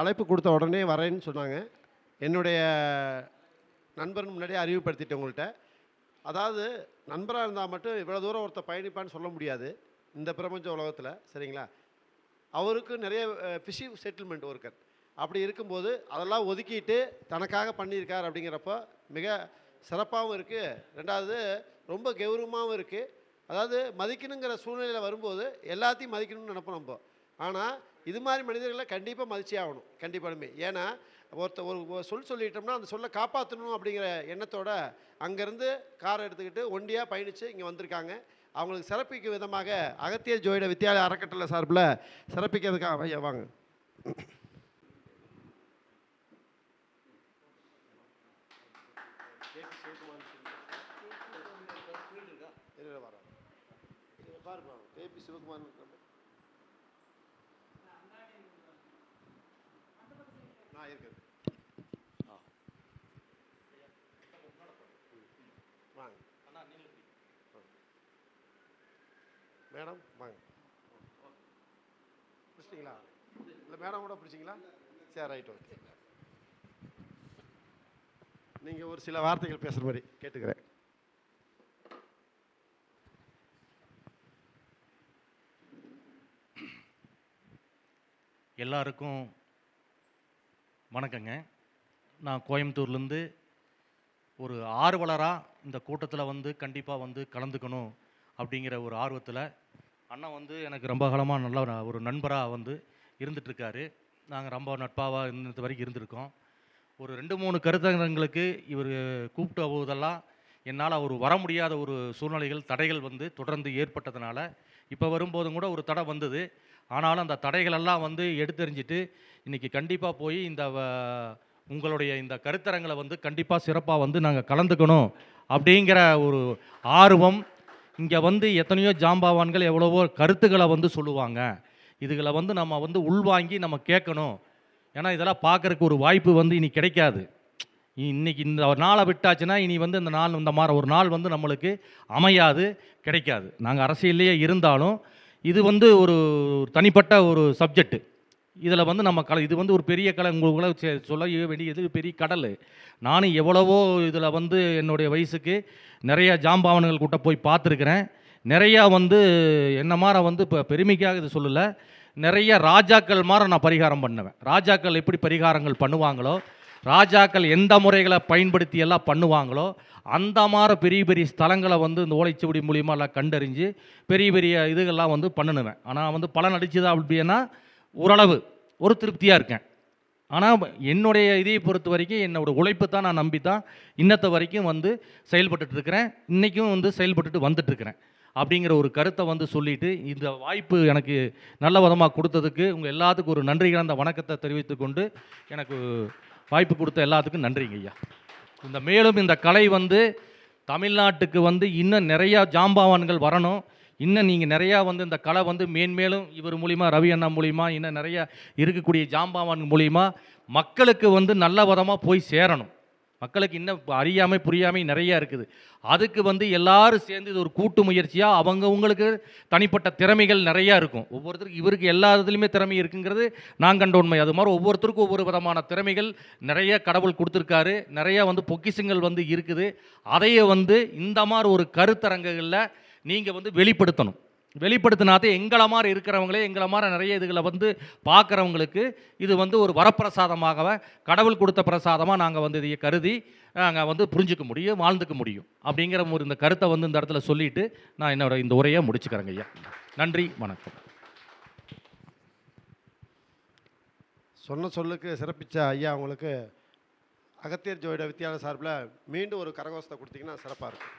அழைப்பு கொடுத்த உடனே வரேன்னு சொன்னாங்க. என்னுடைய நண்பர் முன்னாடியே அறிவுப்படுத்திட்டேன் உங்கள்கிட்ட அதாவது நண்பராக இருந்தால் மட்டும் இவ்வளோ தூரம் ஒருத்தர் பயணிப்பான்னு சொல்ல முடியாது இந்த பிரபஞ்ச உலகத்தில். சரிங்களா? அவருக்கு நிறைய ஃபிஷி செட்டில்மெண்ட் ஒர்க்கர் அப்படி இருக்கும்போது அதெல்லாம் ஒதுக்கிட்டு தனக்காக பண்ணியிருக்கார் அப்படிங்கிறப்ப மிக சிறப்பாகவும் இருக்குது ரெண்டாவது ரொம்ப கௌரவமாகவும் இருக்குது அதாவது மதிக்கணுங்கிற சூழ்நிலையில் வரும்போது எல்லாத்தையும் மதிக்கணும்னு நினப்போம் நம்ம. ஆனால் இது மாதிரி மனிதர்களை கண்டிப்பாக மதிச்சே ஆகணும் கண்டிப்பாலுமே. ஏன்னா ஒருத்த ஒரு சொல் சொல்லிட்டோம்னா அந்த சொல்லை காப்பாற்றணும் அப்படிங்கிற எண்ணத்தோட அங்கேருந்து காரை எடுத்துக்கிட்டு ஒண்டியாக பயணித்து இங்கே வந்திருக்காங்க. அவங்களுக்கு சிறப்பிக்கும் விதமாக அகத்திய ஜோயிட வித்யாலய அறக்கட்டளை சார்பில் சிறப்பிக்கிறதுக்காக வாங்க. K P Sivakumar. நான் இருக்கிறேன் வாங்க. மேடம் வாங்க. பிடிச்சிட்டிங்களா? இல்லை மேடம் கூட பிடிச்சிங்களா? சரி ரைட் ஓகே. நீங்கள் ஒரு சில வார்த்தைகள் பேசுகிற மாதிரி கேட்டுக்கிறேன். எல்லாருக்கும் வணக்கங்க. நான் கோயம்புத்தூர்லேருந்து ஒரு ஆர்வலராக இந்த கூட்டத்தில் வந்து கண்டிப்பாக வந்து கலந்துக்கணும் அப்படிங்கிற ஒரு ஆர்வத்தில் அண்ணன் வந்து எனக்கு ரொம்ப காலமாக நல்ல ஒரு- நண்பராக வந்து இருந்துகிட்ருக்காரு நாங்கள் ரொம்ப நட்பாவாக இருந்த வரைக்கும் இருந்திருக்கோம். ஒரு ரெண்டு மூணு கருத்தரங்களுக்கு இவர் கூப்பிட்ட போதெல்லாம் என்னால் அவர் வர முடியாத ஒரு சூழ்நிலைகள் தடைகள் வந்து தொடர்ந்து ஏற்பட்டதுனால இப்போ வரும்போதும் கூட ஒரு தடை வந்தது. ஆனாலும் அந்த தடைகளெல்லாம் வந்து எடுத்தெறிஞ்சிட்டு இன்றைக்கி கண்டிப்பாக போய் இந்த உங்களுடைய இந்த கருத்தரங்களை வந்து கண்டிப்பாக சிறப்பாக வந்து நாங்கள் கலந்துக்கணும் அப்படிங்கிற ஒரு ஆர்வம் இங்கே வந்து எத்தனையோ ஜாம்பவான்கள் எவ்வளவோ கருத்துக்களை வந்து சொல்லுவாங்க. இதுகளை வந்து நம்ம வந்து உள்வாங்கி நம்ம கேட்கணும். ஏன்னா இதெல்லாம் பார்க்குறக்கு ஒரு வாய்ப்பு வந்து இனி கிடைக்காது. இன்னைக்கு இந்த ஒரு நாளை விட்டாச்சுன்னா இனி வந்து இந்த நாள் இந்த மாதிரி ஒரு நாள் வந்து நம்மளுக்கு அமையாது கிடைக்காது. நாங்கள் அரசியல்லையே இருந்தாலும் இது வந்து ஒரு தனிப்பட்ட ஒரு சப்ஜெக்ட்டு இதில் வந்து நம்ம கல இது வந்து ஒரு பெரிய கலை உங்களுக்கு சொல்ல வேண்டியது பெரிய கடல். நானும் எவ்வளவோ இதில் வந்து என்னுடைய வயசுக்கு நிறைய ஜாம்பவான்கள் கூட்ட போய் பார்த்துருக்குறேன். நிறையா வந்து என்ன மாதிரி வந்து இப்போ பெருமைக்காக இது சொல்லலை. நிறைய ராஜாக்கள் மாதிரி நான் பரிகாரம் பண்ணுவேன். ராஜாக்கள் எப்படி பரிகாரங்கள் பண்ணுவாங்களோ ராஜாக்கள் எந்த முறைகளை பயன்படுத்தி எல்லாம் பண்ணுவாங்களோ அந்த மாதிரி பெரிய பெரிய ஸ்தலங்களை வந்து இந்த ஓலைச்சுவடி மூலியமாக எல்லாம் கண்டறிஞ்சு பெரிய பெரிய இதுகள்லாம் வந்து பண்ணுனுவேன். ஆனால் வந்து பலன் அடிச்சதா அப்படின்னா ஓரளவு ஒரு திருப்தியாக இருக்கேன். ஆனால் என்னுடைய இதை பொறுத்த வரைக்கும் என்னோடய உழைப்பு தான் நான் நம்பி தான் இன்னத்த வரைக்கும் வந்து செயல்பட்டுட்டு இருக்கிறேன். இன்றைக்கும் வந்து செயல்பட்டுட்டு வந்துட்டுருக்கிறேன். அப்படிங்கிற ஒரு கருத்தை வந்து சொல்லிட்டு இந்த வாய்ப்பு எனக்கு நல்ல விதமாக கொடுத்ததுக்கு உங்கள் எல்லாத்துக்கும் ஒரு நன்றி கலந்த வணக்கத்தை தெரிவித்துக்கொண்டு எனக்கு வாய்ப்பு கொடுத்த எல்லாத்துக்கும் நன்றிங்க ஐயா. இந்த மேலும் இந்த கலை வந்து தமிழ்நாட்டுக்கு வந்து இன்னும் நிறையா ஜாம்பவான்கள் வரணும். இன்னும் நீங்கள் நிறையா வந்து இந்த கலை வந்து மேன்மேலும் இவர் மூலிமா ரவி அண்ணா மூலிமா இன்னும் நிறையா இருக்கக்கூடிய ஜாம்பவான் மூலிமா மக்களுக்கு வந்து நல்ல விதமாக போய் சேரணும். மக்களுக்கு இன்னும் அறியாமை புரியாமை நிறையா இருக்குது. அதுக்கு வந்து எல்லாரும் சேர்ந்து இது ஒரு கூட்டு முயற்சியாக அவங்கவுங்களுக்கு தனிப்பட்ட திறமைகள் நிறையா இருக்கும். ஒவ்வொருத்தருக்கு இவருக்கு எல்லா இதுலையுமே திறமை இருக்குங்கிறது நான் கண்ட உண்மை. அது மாதிரி ஒவ்வொருத்தருக்கும் ஒவ்வொரு விதமான திறமைகள் நிறைய கடவுள் கொடுத்துருக்காரு. நிறைய வந்து பொக்கிஷங்கள் வந்து இருக்குது. அதையே வந்து இந்த மாதிரி ஒரு கருத்தரங்குகளில் நீங்கள் வந்து வெளிப்படுத்தணும். வெளிப்படுத்தினாதே எங்களை மாதிரி இருக்கிறவங்களே எங்களை மாதிரி நிறைய இதுகளை வந்து பார்க்குறவங்களுக்கு இது வந்து ஒரு வரப்பிரசாதமாக கடவுள் கொடுத்த பிரசாதமாக நாங்கள் வந்து இதை கருதி நாங்கள் வந்து புரிஞ்சுக்க முடியும் வாழ்ந்துக்க முடியும். அப்படிங்கிற ஒரு இந்த கருத்தை வந்து இந்த இடத்துல சொல்லிட்டு நான் என்னோட இந்த உரையை முடிச்சுக்கிறேங்க ஐயா. நன்றி வணக்கம். சொன்ன சொல்லுக்கு சிறப்பிச்ச ஐயா அவங்களுக்கு அகத்தியர் ஜோயிட வித்தியாச சார்பில் மீண்டும் ஒரு கரகோஷத்தை கொடுத்தீங்கன்னா சிறப்பாக இருக்கும்.